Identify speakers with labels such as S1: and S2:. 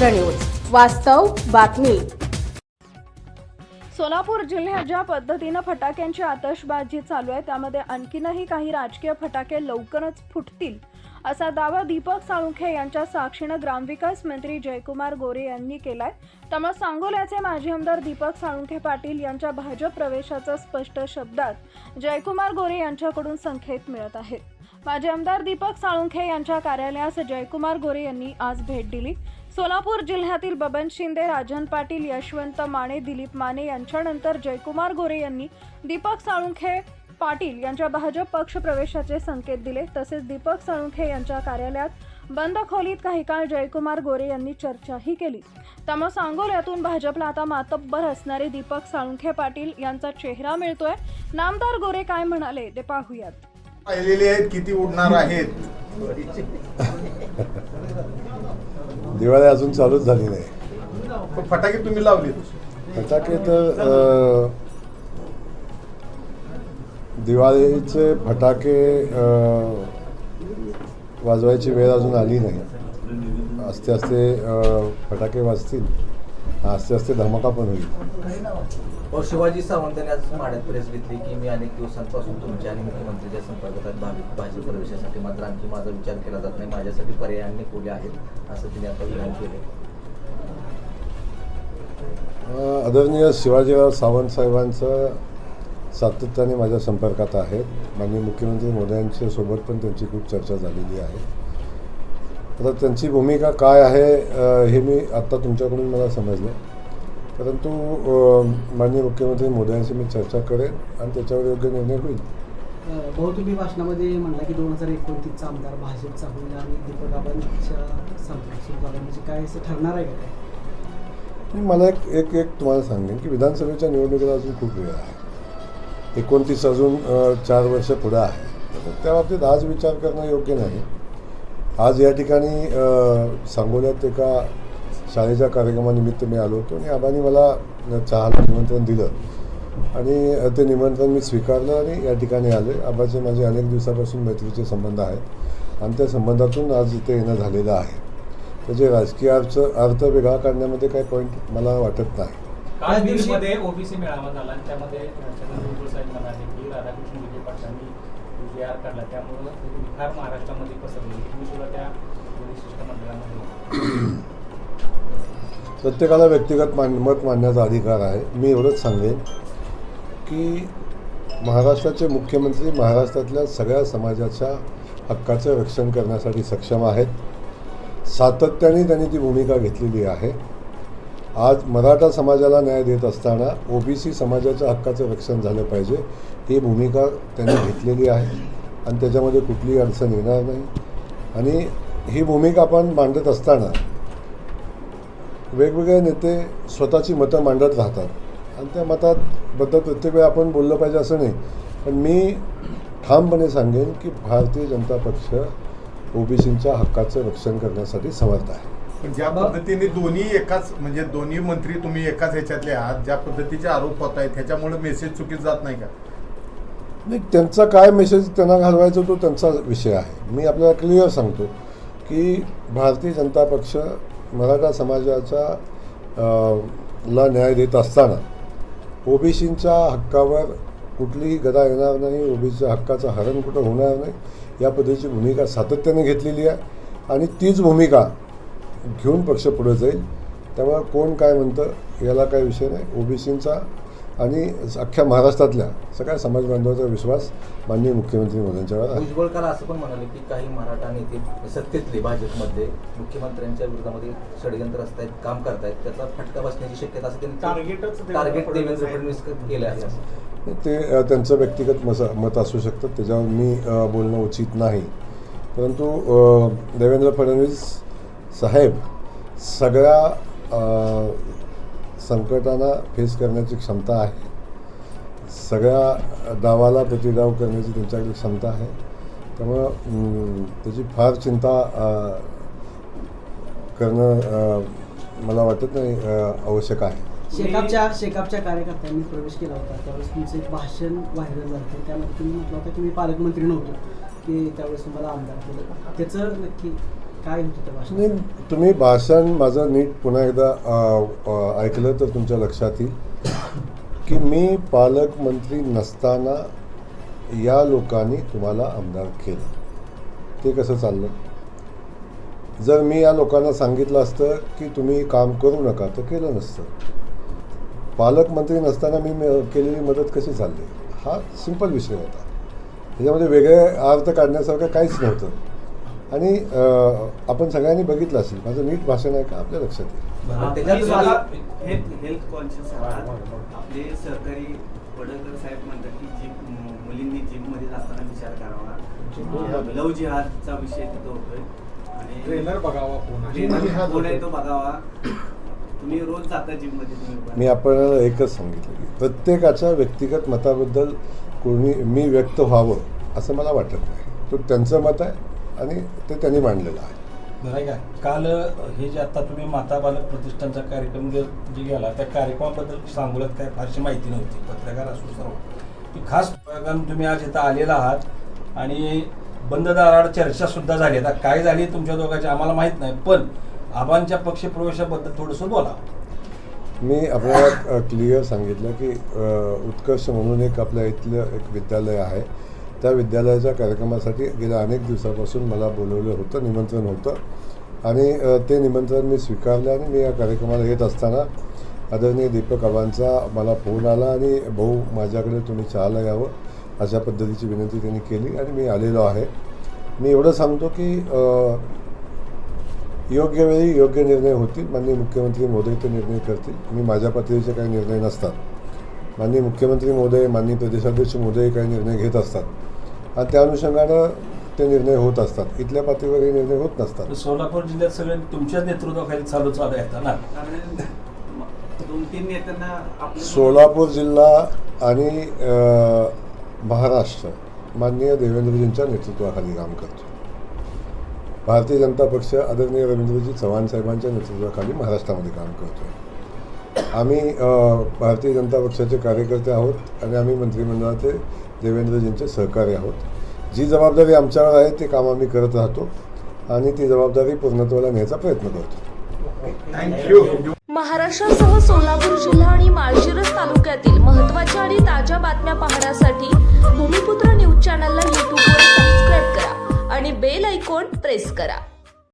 S1: एकछत्र news. वास्तव बातमी.
S2: सोलापूर जिल्ह्यात ज्या पद्धतीनं फटाक्यांची आतषबाजी चालू आहे त्यामध्ये आणखीनही काही राजकीय फटाके लवकरच फुटतील असा दावा दीपक साळुंखे यांच्या साक्षीनं ग्रामविकास मंत्री जयकुमार गोरे यांनी केलाय. त्यामुळे सांगोल्याचे माजी आमदार दीपक साळुंखे पाटील यांच्या भाजप प्रवेशाचा स्पष्ट शब्दात जयकुमार गोरे यांच्याकडून संकेत मिळत आहेत. माजी आमदार दीपक साळुंखे यांच्या कार्यालयास जयकुमार गोरे यांनी आज भेट दिली. सोलापूर जिल्ह्यातील बबन शिंदे राजन पाटील यशवंत माने दिलीप माने यांच्यानंतर जयकुमार गोरे यांनी दीपक साळुंखे पाटील यांच्या भाजप पक्ष प्रवेशाचे संकेत दिले. तसेच दीपक साळुंखे यांच्या कार्यालयात बंद खोलीत काही काळ जयकुमार गोरे यांनी चर्चाही केली. त्यामुळे सांगोल्यातून भाजपला आता मातब्बर असणारे दीपक साळुंखे पाटील यांचा चेहरा मिळतोय. नामदार गोरे काय म्हणाले ते पाहूयात.
S3: पाहिलेले आहेत किती उडणार आहेत.
S4: दिवाळी अजून चालूच झाली नाही.
S3: फटाके तुम्ही लावलेत.
S4: फटाके तर दिवाळीचे फटाके वाजवायची वेळ अजून आली नाही. असते असते फटाके वाजतील. असते असते धमाका पण होईल.
S5: अहो, शिवाजी सावंतांनी आज माड्यात प्रेस घेतली की मी अनेक दिवसांपासून तुमच्या आणि मुख्यमंत्र्यांच्या संपर्कात आहे भावी भाजी प्रवेशासाठी मात्र आणखी माझा विचार केला जात नाही. माझ्यासाठी पर्याय अनेक उभे आहेत असं तिने आता विधान केले.
S4: अ, आदरणीय शिवाजीराव सावंत साहेबांचं सातत्याने माझ्या संपर्कात आहेत. माननीय मुख्यमंत्री मोदयांच्या सोबत पण त्यांची खूप चर्चा झालेली आहे. आता त्यांची भूमिका काय आहे हे मी आत्ता तुमच्याकडून मला समजलं. परंतु माननीय मुख्यमंत्री मोदयांशी मी चर्चा करेन आणि त्याच्यावर योग्य निर्णय होईल.
S6: भाऊ तुम्ही भाषणामध्ये म्हणला की दोन हजार एकोणतीसचा आमदार भाजपचा होईल आणि दीपक आबांच्या म्हणजे काय असं ठरणार आहे का काय?
S4: मी मला एक एक एक तुम्हाला सांगेन की विधानसभेच्या निवडणुकीला अजून खूप वेळ आहे. एकोणतीस अजून चार वर्ष पुढं आहे. त्या बाबतीत आज विचार करणं योग्य नाही. आज या ठिकाणी सांगोल्यात एका शाळेच्या कार्यक्रमानिमित्त मी आलो होतो आणि आबांनी मला चहाला निमंत्रण दिलं. आणि ते निमंत्रण मी स्वीकारलं आणि या ठिकाणी आले. आबाचे माझे अनेक दिवसापासून मैत्रीचे संबंध आहेत आणि त्या संबंधातून आज इथे येणं झालेलं आहे. त्याचे राजकीय अर्थ अर्थ वेगळा काढण्यामध्ये काही पॉईंट मला वाटत नाही.
S7: काल
S6: दिवशी-
S7: ओबीसी मेळावा झाला आणि त्यामध्ये राधाकृष्ण विखे पाटलांनी जे आर काढला त्यामुळं फार महाराष्ट्रामध्ये पसरली. तुम्ही सुद्धा त्या शिष्टमंडळामध्ये
S4: प्रत्येकाला व्यक्तिगत मान मत मांडण्याचा अधिकार आहे. मी एवढंच सांगेन की महाराष्ट्राचे मुख्यमंत्री महाराष्ट्रातल्या सगळ्या समाजाच्या हक्काचं रक्षण करण्यासाठी सक्षम आहेत. सातत्याने त्यांनी ती भूमिका घेतलेली आहे. आज मराठा समाजाला न्याय देत असताना ओबीसी समाजाच्या हक्काचं रक्षण झालं पाहिजे ही भूमिका त्यांनी घेतलेली आहे आणि त्याच्यामध्ये कुठलीही अडचण येणार नाही. आणि ही भूमिका आपण मांडत असताना वेगवेगळे नेते स्वतःची मतं मांडत राहतात. आणि त्या मताबद्दल प्रत्येक वेळी आपण बोललं पाहिजे असं नाही. पण मी ठामपणे सांगेन की भारतीय जनता पक्ष ओबीसींच्या हक्काचं रक्षण करण्यासाठी समर्थ आहे.
S3: पण ज्या पद्धतीने दोन्ही एकाच म्हणजे दोन्ही मंत्री तुम्ही एकाच ह्याच्यातले आहात ज्या पद्धतीचे आरोप होत आहेत त्याच्यामुळे मेसेज चुकीत जात नाही का?
S4: नाही त्यांचा काय मेसेज त्यांना घालवायचा तो त्यांचा विषय आहे. मी आपल्याला क्लिअर सांगतो की भारतीय जनता पक्ष मराठा समाजाचा अ, ला न्याय देत असताना ओबीसींच्या हक्कावर कुठलीही गदा येणार नाही ओबीसीच्या हक्काचं हरण कुठं होणार नाही या पद्धतीची भूमिका सातत्याने घेतलेली आहे. आणि तीच भूमिका घेऊन पक्ष पुढे जाईल. त्यामुळे कोण काय म्हणतं याला काही विषय नाही. ओबीसींचा आणि अख्ख्या महाराष्ट्रातल्या सगळ्या समाज बांधवाचा विश्वास माननीय मुख्यमंत्री मोदींच्यावर आहे.
S5: भुजबळ काल असं पण म्हणाले की काही मराठा नेते सत्तेतले भाजपमध्ये मुख्यमंत्र्यांच्या विरोधामध्ये षडयंत्र असतायत काम करतायत त्याचा फटका बसण्याची शक्यता असं त्यांनी
S7: टार्गेटच देवेंद्र
S5: टार्गेट देवेंद्र
S7: फडणवीस
S5: केलं आहे असं.
S4: ते त्यांचं व्यक्तिगत मस मत असू शकतं. त्याच्यावर मी बोलणं उचित नाही. परंतु देवेंद्र फडणवीस साहेब सगळ्या संकटांना फेस करण्याची क्षमता आहे. सगळ्या डावाला प्रतिडाव करण्याची त्यांच्याकडे क्षमता आहे. त्यामुळं त्याची फार चिंता करणं मला वाटत नाही आवश्यक आहे.
S6: शेकापच्या शेकापच्या कार्यकर्त्यांनी प्रवेश केला होता. त्यावेळेस तुमचं एक भाषण व्हायरल झालं होतं. त्यामध्ये तुम्ही म्हटलं होतं की मी पालकमंत्री नव्हतो की त्यावेळेस तुम्हाला आमदार केलं त्याचं नक्की काय
S4: नाही तुम्ही भाषण माझं नीट पुन्हा एकदा ऐकलं तर तुमच्या लक्षात येईल. की मी पालकमंत्री नसताना या लोकांनी तुम्हाला आमदार केलं. ते कसं चाललं? जर मी या लोकांना सांगितलं असतं की तुम्ही काम करू नका तर केलं नसतं. पालकमंत्री नसताना मी म- केलेली मदत कशी चालली? हा सिंपल विषय होता. त्याच्यामध्ये वेगळे अर्थ काढण्यासारखं काहीच नव्हतं. आणि आपण सगळ्यांनी बघितलं असेल माझं नीट भाषण आहे का आपल्या लक्षात येईल?
S5: पण त्याच्यात माझं-
S8: हेल्थ हेल्थ कॉन्शियस आहात. आपले सहकारी पडळकर साहेब म्हणतात की जिम मुलींनी जिममध्ये जाताना विचार करावा. लव जिहादचा विषय तिथं होतोय. आणि
S7: ट्रेनर बघावा कोण आहे.
S8: ट्रेनर कोण आहे तो बघावा. तुम्ही रोज जाता जिममध्ये तुम्ही
S4: मी आपल्याला एकच सांगितलं की प्रत्येकाच्या व्यक्तिगत मताबद्दल कोणी मी व्यक्त व्हावं असं मला वाटत नाही. तो त्यांचं मत आहे आणि ते त्यांनी मांडलेलं आहे.
S9: बरं आहे का? काल हे जे आता तुम्ही माता बालक प्रतिष्ठानचा कार्यक्रम जे जे गेला त्या कार्यक्रमाबद्दल सांगोल्यात काय? फारशी माहिती नव्हती. पत्रकार असो सर्व. की खास कारण तुम्ही आज इथं आलेला आहात आणि बंद दाराड चर्चा सुद्धा झाली. आता काय झाली तुमच्या दोघांची आम्हाला माहीत नाही पण आबांच्या पक्षप्रवेशाबद्दल थोडंसं बोला.
S4: मी आपल्याला क्लिअर सांगितलं की उत्कर्ष म्हणून एक आपल्या इथलं एक विद्यालय आहे. त्या विद्यालयाच्या कार्यक्रमासाठी गेल्या अनेक दिवसापासून मला बोलवलं होतं निमंत्रण होतं. आणि ते निमंत्रण मी स्वीकारलं आणि मी या कार्यक्रमाला येत असताना आदरणीय दीपक आबांचा मला फोन आला आणि भाऊ माझ्याकडे तुम्ही चहाला यावं अशा पद्धतीची विनंती त्यांनी केली आणि मी आलेलो आहे. मी एवढं सांगतो की योग्य वेळी योग्य निर्णय होतील. माननीय मुख्यमंत्री महोदय ते निर्णय करतील. मी माझ्या पातळीचे काही निर्णय नसतात. माननीय मुख्यमंत्री महोदय माननीय प्रदेशाध्यक्ष महोदय काही निर्णय घेत असतात. आणि त्या अनुषंगानं ते निर्णय होत असतात. इथल्या पातळीवर हे निर्णय होत नसतात.
S9: तर सोलापूर जिल्ह्यात सगळे तुमच्या नेतृत्वाखाली चालू चालू आहेत ना?
S8: कारण दोन तीन नेत्यांना आपले
S4: सोलापूर जिल्हा आणि महाराष्ट्र माननीय देवेंद्रजींच्या नेतृत्वाखाली काम करतो. भारतीय जनता पक्ष आदरणीय रवींद्रजी चव्हाण साहेबांच्या नेतृत्वाखाली महाराष्ट्रामध्ये काम करतो आम्ही भारतीय जनता पक्षाचे कार्यकर्ते आहोत आणि आम्ही मंत्रिमंडळाचे देवेंद्रजींचे सहकारी आहोत. जी जबाबदारी आमच्यावर आहे ते काम आम्ही करत राहतो आणि ती जबाबदारी पूर्णत्वाला नेण्याचा प्रयत्न करतो.
S3: थँक्यू
S10: महाराष्ट्रासह सोलापूर जिल्हा आणि माळशिरस तालुक्यातील महत्त्वाच्या आणि ताज्या बातम्या पाहण्यासाठी भूमिपुत्र न्यूज चॅनलला यूट्यूबवर सबस्क्राईब करा आणि बेल ऐकॉन प्रेस करा.